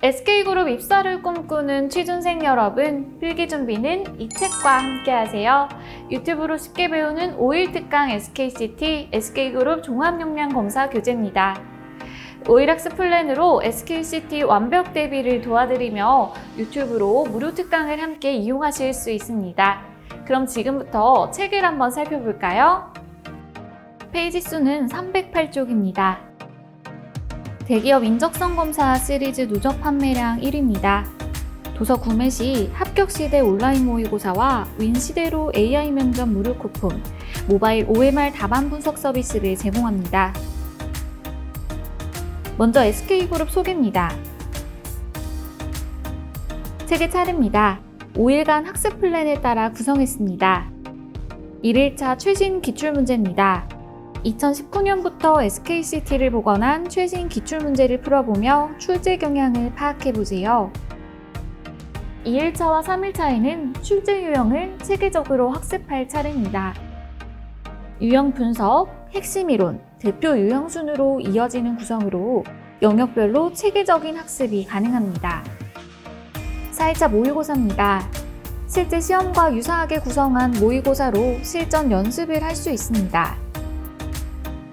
SK그룹 입사를 꿈꾸는 취준생 여러분, 필기 준비는 이 책과 함께 하세요. 유튜브로 쉽게 배우는 5일 특강 SKCT SK그룹 종합역량 검사 교재입니다. 5일 학습 플랜으로 SKCT 완벽 대비를 도와드리며 유튜브로 무료 특강을 함께 이용하실 수 있습니다. 그럼 지금부터 책을 한번 살펴볼까요? 페이지 수는 308쪽입니다. 대기업 인적성 검사 시리즈 누적 판매량 1위입니다. 도서 구매 시 합격 시대 온라인 모의고사와 윈 시대로 AI 면접 무료 쿠폰, 모바일 OMR 답안 분석 서비스를 제공합니다. 먼저 SK그룹 소개입니다. 책의 차례입니다. 5일간 학습 플랜에 따라 구성했습니다. 1일차 최신 기출 문제입니다. 2019년부터 SKCT를 복원한 최신 기출문제를 풀어보며 출제 경향을 파악해보세요. 2일차와 3일차에는 출제 유형을 체계적으로 학습할 차례입니다. 유형 분석, 핵심 이론, 대표 유형 순으로 이어지는 구성으로 영역별로 체계적인 학습이 가능합니다. 4일차 모의고사입니다. 실제 시험과 유사하게 구성한 모의고사로 실전 연습을 할 수 있습니다.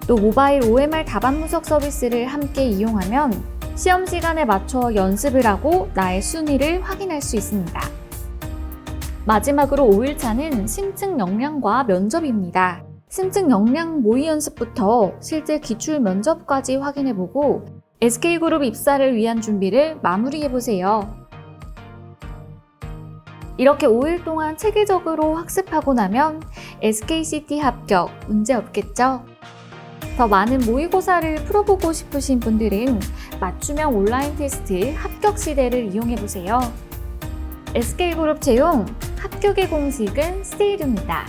또 모바일 OMR 답안 분석 서비스를 함께 이용하면 시험 시간에 맞춰 연습을 하고 나의 순위를 확인할 수 있습니다. 마지막으로 5일차는 심층 역량과 면접입니다. 심층 역량 모의 연습부터 실제 기출 면접까지 확인해보고 SK그룹 입사를 위한 준비를 마무리해보세요. 이렇게 5일 동안 체계적으로 학습하고 나면 SKCT 합격 문제 없겠죠? 더 많은 모의고사를 풀어보고 싶으신 분들은 맞춤형 온라인 테스트 합격 시대를 이용해보세요. SK그룹 채용 합격의 공식은 스테이드입니다.